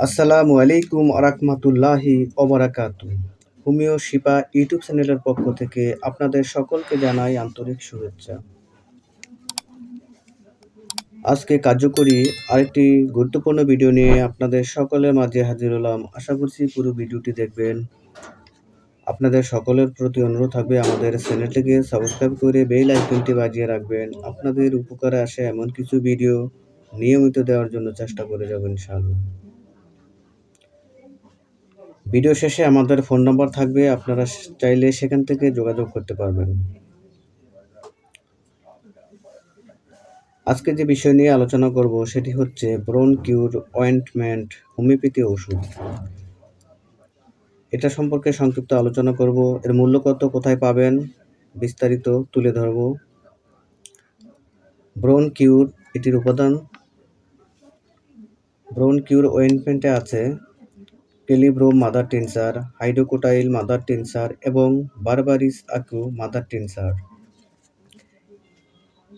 আসসালামু আলাইকুম আরাকমাতুল্লাহি অবরাকাতু হোমিও শিপা ইউটিউব চ্যানেলের পক্ষ থেকে আপনাদের সকলকে জানাই আন্তরিক শুভেচ্ছা। আজকে কার্যকরী আরেকটি গুরুত্বপূর্ণ ভিডিও নিয়ে আপনাদের সকলের মাঝে হাজির হলাম। আশা করছি পুরো ভিডিওটি দেখবেন। আপনাদের সকলের প্রতি অনুরোধ থাকবে আমাদের চ্যানেলটিকে সাবস্ক্রাইব করে বেল আইকনটি বাজিয়ে রাখবেন। আপনাদের উপকারে আসে এমন কিছু ভিডিও নিয়মিত দেওয়ার জন্য চেষ্টা করে যাবেন, ইনশাআল্লাহ। ভিডিও শেষে আমাদের ফোন নাম্বার থাকবে, আপনারা চাইলে সেখান থেকে যোগাযোগ করতে পারবেন। আজকে যে বিষয় নিয়ে আলোচনা করব, সেটি হচ্ছে ব্রোন কিউর অয়েন্টমেন্ট, হোমিওপ্যাথি ওষুধ। এটা সম্পর্কে সংক্ষিপ্ত আলোচনা করব, এর মূল্য কত, কোথায় পাবেন, বিস্তারিত তুলে ধরব। ব্রোন কিউর এটির উপাদান ব্রোন কিউর অয়েন্টমেন্টে আছে টেলিব্রোম mother tincture hydrocotyle mother tincture এবং বারবারিস আকু মাদার টেন্সার।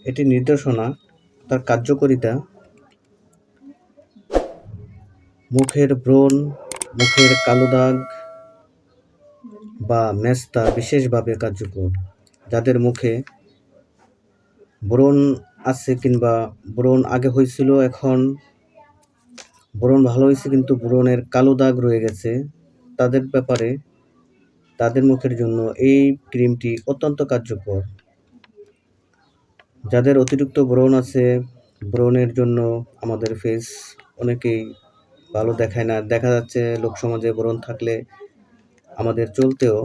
এটি নির্দেশনা, তার কার্যকরিতা, মুখের ব্রণ, মুখের কালো দাগ বা মেস্তা বিশেষভাবে কার্যকর, যাদের মুখে ব্রণ আছে কিংবা ব্রণ আগে হয়েছিল, এখন ব্রণ ভালো হয়েছে, কিন্তু ব্রণের কালো দাগ রয়ে গেছে। তাদের ব্যাপারে, তাদের মুখের জন্য এই ক্রিমটি অত্যন্ত কার্যকর। যাদের অতিরিক্ত ব্রণ আছে ব্রণের জন্য আমাদের ফেস অনেকেই ভালো দেখায় না। দেখা যাচ্ছে, লোক সমাজে ব্রণ থাকলে আমাদের চলতেও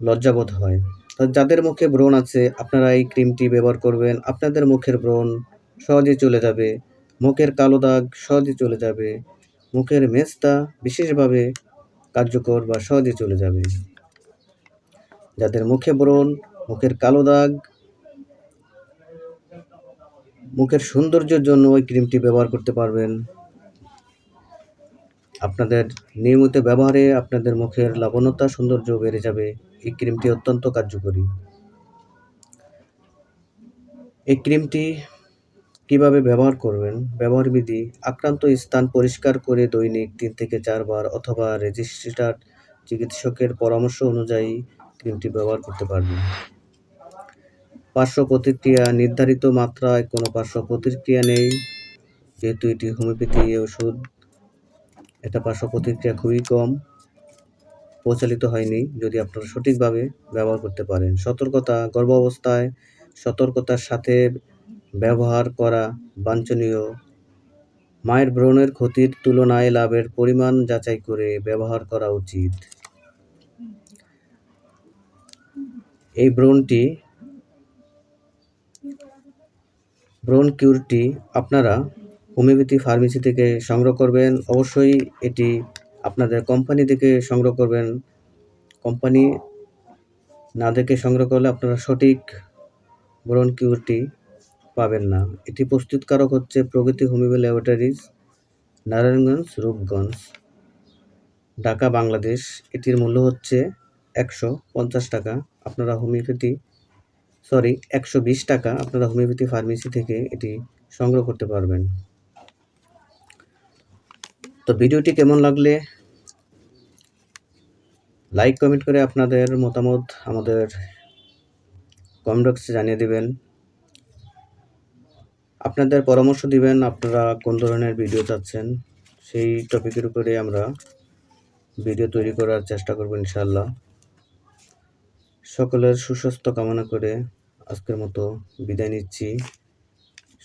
লজ্জাবোধ হয়। যাদের মুখে ব্রণ আছে, আপনারা এই ক্রিমটি ব্যবহার করবেন। আপনাদের মুখের ব্রণ সহজে চলে যাবে। মুখের কালো দাগ সহজে চলে যাবে। মুখের মেজটা বিশেষভাবে কার্যকর বা সহজে চলে যাবে। যাদের মুখে ব্রণ, মুখের কালো দাগ, মুখের সৌন্দর্যের জন্য ওই ক্রিমটি ব্যবহার করতে পারবেন। আপনাদের নিয়মিত ব্যবহারে আপনাদের মুখের লাবণতা সৌন্দর্য বেড়ে যাবে। এই ক্রিমটি অত্যন্ত কার্যকরী। এই ক্রিমটি কীভাবে ব্যবহার করবেন? ব্যবহার বিধি, আক্রান্ত স্থান পরিষ্কার করে দৈনিক তিন থেকে চারবার অথবা রেজিস্ট্রার চিকিৎসকের পরামর্শ অনুযায়ী ক্রিমটি ব্যবহার করতে পারবেন। পার্শ্ব প্রতিক্রিয়া, নির্ধারিত মাত্রায় কোনো পার্শ্ব প্রতিক্রিয়া নেই, যেহেতু এটি হোমিওপ্যাথি ওষুধ, এটা পার্শ্ব প্রতিক্রিয়া খুবই কম, প্রচালিত হয়নি, যদি আপনারা সঠিকভাবে ব্যবহার করতে পারেন। সতর্কতা, গর্ভাবস্থায় সতর্কতার সাথে ব্যবহার করা বাঞ্ছনীয়। মায়ের ব্রণের ক্ষতির তুলনায় লাভের পরিমাণ যাচাই করে ব্যবহার করা উচিত। এই ব্রণটি ব্রণ কিউরটি আপনারা হোমিওপ্যাথি ফার্মেসি থেকে সংগ্রহ করবেন। অবশ্যই এটি আপনাদের কোম্পানি থেকে সংগ্রহ করবেন। কোম্পানি না দেখে সংগ্রহ করলে আপনারা সঠিক ব্রণ কিউরটি পাবেন না। এটি প্রস্তুতকারক হচ্ছে প্রগতি হোমিও ল্যাবরেটরিজ, নারায়ণগঞ্জ, রূপগঞ্জ, ঢাকা, বাংলাদেশ। এটির মূল্য হচ্ছে একশো পঞ্চাশ টাকা। আপনারা হোমিওপ্যাথি, সরি, একশো বিশ টাকা আপনারা হোমিওপ্যাথি ফার্মেসি থেকে এটি সংগ্রহ করতে পারবেন। তো ভিডিওটি কেমন লাগলে? লাইক, কমেন্ট করে আপনাদের মতামত আমাদের কমেন্ট বক্সে জানিয়ে দেবেন। আপনাদের পরামর্শ দিবেন, আপনারা কোন ধরনের ভিডিও চাচ্ছেন, সেই টপিকের উপরে আমরা ভিডিও তৈরি করার চেষ্টা করব ইনশাল্লাহ সকলের সুস্বাস্থ্য কামনা করে আজকের মতো বিদায় নিচ্ছি।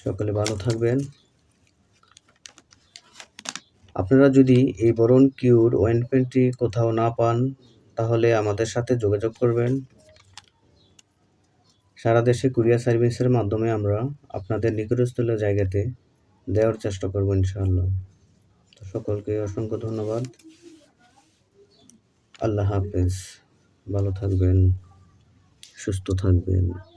সকলে ভালো থাকবেন। আপনারা যদি এই বরণ কিউর ওয়েনপেন্টটি কোথাও না পান, তাহলে আমাদের সাথে যোগাযোগ করবেন। সারা দেশে কুরিয়ার সার্ভিসের মাধ্যমে আমরা আপনাদের নিকটস্থল জায়গাতে দেওয়ার চেষ্টা করব ইনশাআল্লাহ। তো সকলকে অসংখ্য ধন্যবাদ। আল্লাহ হাফেজ। ভালো থাকবেন, সুস্থ থাকবেন।